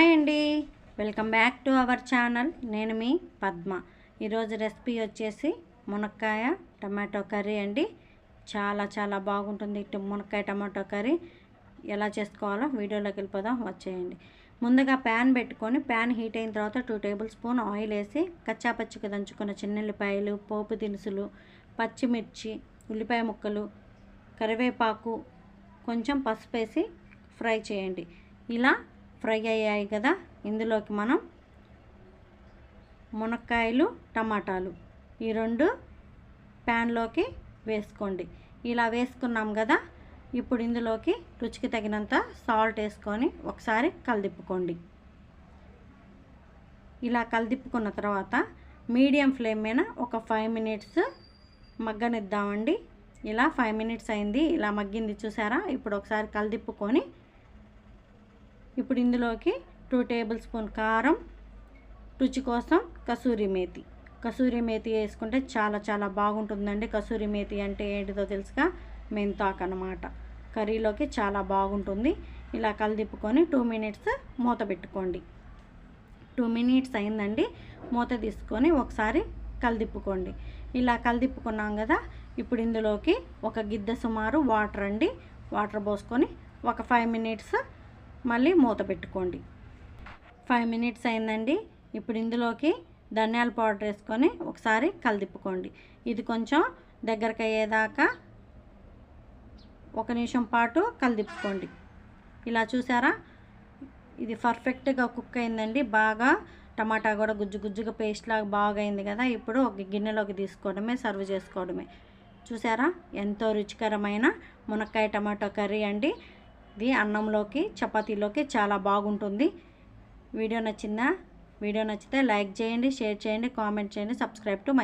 Hi అండి welcome back to our channel. నేను మీ పద్మ. ఈరోజు రెసిపీ వచ్చేసి మునక్కాయ టమాటో కర్రీ అండి. చాలా చాలా బాగుంటుంది మునక్కాయ టమాటో కర్రీ. ఎలా చేసుకోవాలో వీడియోలోకి వెళ్ళిపోదాం. వచ్చేయండి. ముందుగా ప్యాన్ పెట్టుకొని ప్యాన్ హీట్ అయిన తర్వాత టూ టేబుల్ స్పూన్ ఆయిల్ వేసి కచ్చాపచ్చికి దంచుకున్న చిన్నెల్లిపాయలు పోపు దినుసులు పచ్చిమిర్చి ఉల్లిపాయ ముక్కలు కరివేపాకు కొంచెం పసుపు వేసి ఫ్రై చేయండి. ఇలా ఫ్రై అయ్యాయి కదా. ఇందులోకి మనం మునక్కాయలు టమాటాలు ఈ రెండు ప్యాన్లోకి వేసుకోండి. ఇలా వేసుకున్నాం కదా. ఇప్పుడు ఇందులోకి రుచికి తగినంత సాల్ట్ వేసుకొని ఒకసారి కలిదిప్పుకోండి. ఇలా కలిదిప్పుకున్న తర్వాత మీడియం ఫ్లేమ్ మీద ఒక ఫైవ్ మినిట్స్ మగ్గనిద్దామండి. ఇలా ఫైవ్ మినిట్స్ అయింది. ఇలా మగ్గింది చూసారా? ఇప్పుడు ఒకసారి కలిదిప్పుకొని ఇప్పుడు ఇందులోకి టూ టేబుల్ స్పూన్ కారం రుచి కోసం కసూరి మేతి. కసూరి మేతి వేసుకుంటే చాలా చాలా బాగుంటుందండి. కసూరి మేతి అంటే ఏంటిదో తెలుసుగా? మెంతాక్ అన్నమాట. కర్రీలోకి చాలా బాగుంటుంది. ఇలా కలిదిప్పుకొని టూ మినిట్స్ మూత పెట్టుకోండి. టూ మినిట్స్ అయిందండి. మూత తీసుకొని ఒకసారి కలిదిప్పుకోండి. ఇలా కలిదిప్పుకున్నాం కదా? ఇప్పుడు ఇందులోకి ఒక గిద్ద సుమారు వాటర్ అండి. వాటర్ పోసుకొని ఒక ఫైవ్ మినిట్స్ మళ్ళీ మూత పెట్టుకోండి. ఫైవ్ మినిట్స్ అయిందండి. ఇప్పుడు ఇందులోకి ధనియాల పౌడర్ వేసుకొని ఒకసారి కలిదిప్పుకోండి. ఇది కొంచెం దగ్గరకు అయ్యేదాకా ఒక నిమిషం పాటు కలిదిప్పుకోండి. ఇలా చూసారా? ఇది పర్ఫెక్ట్గా కుక్ అయిందండి. బాగా టమాటా కూడా గుజ్జు గుజ్జుగా పేస్ట్ లాగా బాగా అయింది కదా. ఇప్పుడు ఒక గిన్నెలోకి తీసుకోవడమే సర్వ్ చేసుకోవడమే. చూసారా? ఎంతో రుచికరమైన మునక్కాయ టమాటో కర్రీ అండి. ఇది అన్నంలోకి చపాతీలోకి చాలా బాగుంటుంది. వీడియో నచ్చిందా? వీడియో నచ్చితే లైక్ చేయండి షేర్ చేయండి కామెంట్ చేయండి సబ్స్క్రైబ్ టు మై